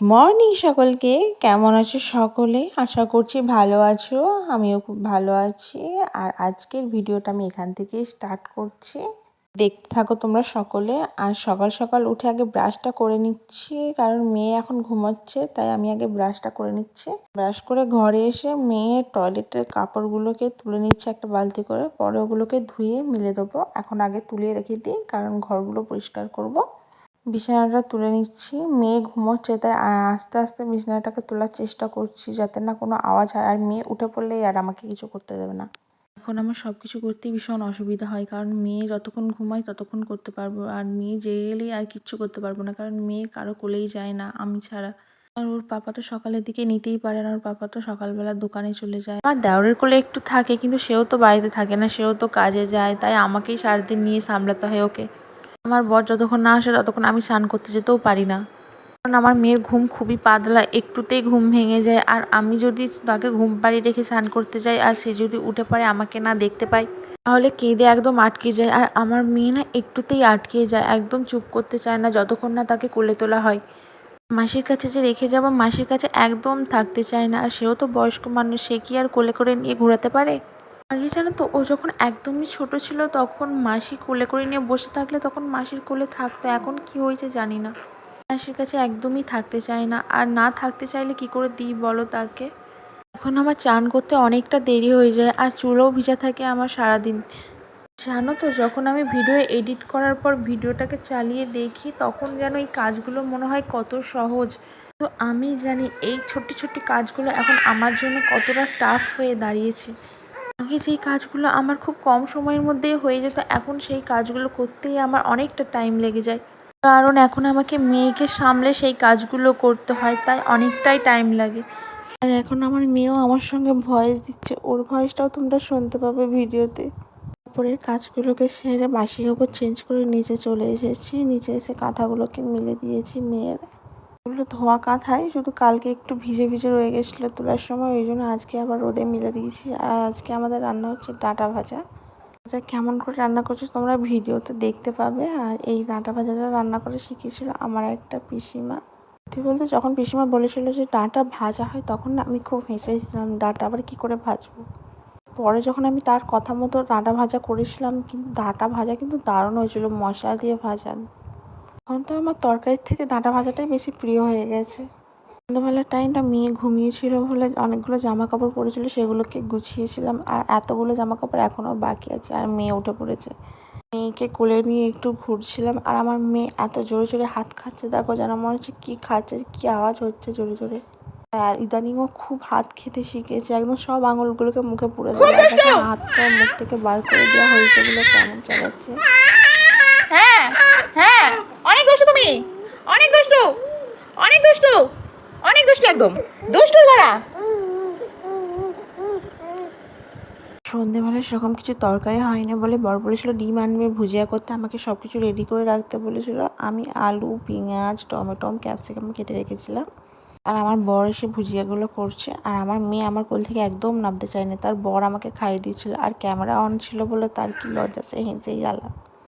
Morning সকলকে, কেমন আছো সকলে? আশা করছি ভালো আছো, আমিও খুব ভালো আছি। আর আজকের ভিডিওটা আমি এখান থেকেই স্টার্ট করছি। দেখতে থাকো তোমরা সকলে। আর সকাল সকাল উঠে আগে ব্রাশটা করে নিচ্ছি, কারণ মেয়ে এখন ঘুমাচ্ছে, তাই আমি আগে ব্রাশটা করে নিচ্ছি। ব্রাশ করে ঘরে এসে মেয়ে টয়লেটের কাপড়গুলোকে তুলে নিচ্ছে একটা বালতি করে, পরে ওগুলোকে ধুয়ে মিলে দেবো। এখন আগে তুলে রেখে দিই, কারণ ঘরগুলো পরিষ্কার করব। বিছানাটা তুলে নিচ্ছি। মেয়ে ঘুমোচ্ছে, তাই আস্তে আস্তে বিছানাটাকে তোলার চেষ্টা করছি যাতে না কোনো আওয়াজ হয়। আর মেয়ে উঠে পড়লেই আর আমাকে কিছু করতে দেবে না। এখন আমার সব কিছু করতেই ভীষণ অসুবিধা হয়, কারণ মেয়ে যতক্ষণ ঘুমায় ততক্ষণ করতে পারব। আর মেয়ে জেগে গেলেই আর কিচ্ছু করতে পারব না, কারণ মেয়ে কারও কোলেই যায় না, আমি ছাড়া। আর ওর পাপা তো সকালের দিকে নিতেই পারে না, ওর পাপা তো সকালবেলা দোকানে চলে যায়। আমার দেওরের কোলে একটু থাকে, কিন্তু সেও তো বাড়িতে থাকে না, সেও তো কাজে যায়, তাই আমাকেই সারাদিন নিয়ে সামলাতে হয় ওকে। আমার বর যতক্ষণ না আসে, ততক্ষণ আমি স্নান করতে যেতেও পারি না। কারণ আমার মেয়ের ঘুম খুবই পাতলা, একটুতেই ঘুম ভেঙে যায়। আর আমি যদি তাকে ঘুম পাড়িয়ে রেখে স্নান করতে যাই আর সে যদি উঠে পড়ে আমাকে না দেখতে পাই তাহলে কেঁদে একদম আটকে যায়। আর আমার মেয়ে না একটুতেই আটকে যায়, একদম চুপ করতে চায় না, যতক্ষণ না তাকে কোলে তোলা হয়। মাসির কাছে যে রেখে যাব, মাসির কাছে একদম থাকতে চায় না। আর সেও তো বয়স্ক মানুষ, সে কি আর কোলে করে নিয়ে ঘোরাতে পারে? আগে জানো তো, ও যখন একদমই ছোট ছিল তখন মাসি কোলে করে নিয়ে বসে থাকলে তখন মাসির কোলে থাকতো। এখন কি হয়েছে জানি না। মাসির কাছে একদমই থাকতে চায় না। আর না থাকতে চাইলে কি করে দিই বলো তাকে? এখন আমার চান করতে অনেকটা দেরি হয়ে যায় আর চুলও ভিজা থাকে আমার সারাদিন। জানো তো, যখন আমি ভিডিও এডিট করার পর ভিডিওটাকে চালিয়ে দেখি তখন যেন এই কাজগুলো মনে হয় কত সহজ। তো আমি জানি এই ছোট্ট ছোট্ট কাজগুলো এখন আমার জন্য কতটা টাফ হয়ে দাঁড়িয়েছে। আগে যেই কাজগুলো আমার খুব কম সময়ের মধ্যেই হয়ে যেত, এখন সেই কাজগুলো করতেই আমার অনেকটা টাইম লেগে যায়। কারণ এখন আমাকে মেয়েকে সামলে সেই কাজগুলো করতে হয়, তাই অনেকটাই টাইম লাগে। আর এখন আমার মেয়েও আমার সঙ্গে ভয়েস দিচ্ছে, ওর ভয়েসটাও তোমরা শুনতে পাবে ভিডিওতে। উপরের কাজগুলোকে সেরে বাসি কাপড় চেঞ্জ করে নিচে চলে এসেছি, নিচে এসে কাঁথাগুলোকে মিলে দিয়েছি মেয়ের। এগুলো ধোয়া কাঁথায়, শুধু কালকে একটু ভিজে ভিজে রয়ে গেছিল তোলার সময়, ওই জন্য আজকে আবার রোদে মিলে দিয়েছি। আর আজকে আমাদের রান্না হচ্ছে ডাটা ভাজা। এটা কেমন করে রান্না করছ তোমরা ভিডিওতে দেখতে পাবে। আর এই ডাঁটা ভাজাটা রান্না করে শিখিয়েছিল আমার একটা পিসিমা। সত্যি বলতে যখন পিসিমা বলেছিল যে ডাঁটা ভাজা হয়, তখন আমি খুব হেসেছিলাম ডাঁটা আবার কী করে ভাজবো? পরে যখন আমি তার কথা মতো ডাঁটা ভাজা করেছিলাম, কিন্তু ডাঁটা ভাজা কিন্তু দারুণ হয়েছিল, মশলা দিয়ে ভাজা। এখন তো আমার তরকারির থেকে ডাঁটা ভাজাটাই বেশি প্রিয় হয়ে গেছে। সন্ধ্যাবেলার টাইমটা মেয়ে ঘুমিয়েছিল বলে অনেকগুলো জামা কাপড় পরেছিল সেগুলোকে গুছিয়েছিলাম আর এতগুলো জামা কাপড় এখনও বাকি আছে আর মেয়ে উঠে পড়েছে। মেয়েকে কোলে নিয়ে একটু ঘুরছিলাম আর আমার মেয়ে এত জোরে জোরে হাত খাচ্ছে দেখো যেন মনে হচ্ছে কী খাচ্ছে কী আওয়াজ হচ্ছে জোরে জোরে। আর ইদানিংও খুব হাত খেতে শিখেছে একদম সব আঙুলগুলোকে মুখে পুড়ে দেবে হাতটা মুখ থেকে বার করে দেওয়া হয়েছে বলে কেমন চালাচ্ছে। হ্যাঁ হ্যাঁ। অনেক দুষ্টু তুমি। অনেক দুষ্টু। অনেক দুষ্টু। অনেক দুষ্টু একদম। দুষ্টুর গড়া সন্ধেবেলায় সেরকম কিছু তরকারি হয়নি বলে বর বলেছিল, ডিম আনবে, ভুজিয়া করতে। আমাকে সব কিছু রেডি করে রাখতে বলেছিল। আমি আলু, পেঁয়াজ, টমেটো ক্যাপসিকাম কেটে রেখেছিলাম। আর আমার বর এসে ভুজিয়াগুলো করছে। আর আমার মেয়ে আমার কোল থেকে একদম নামতে চায়নি। তার বর আমাকে খাইয়ে দিয়েছিল। আর ক্যামেরা অন ছিল বলে তার কি লজ্জা সে হেসেই গেলাম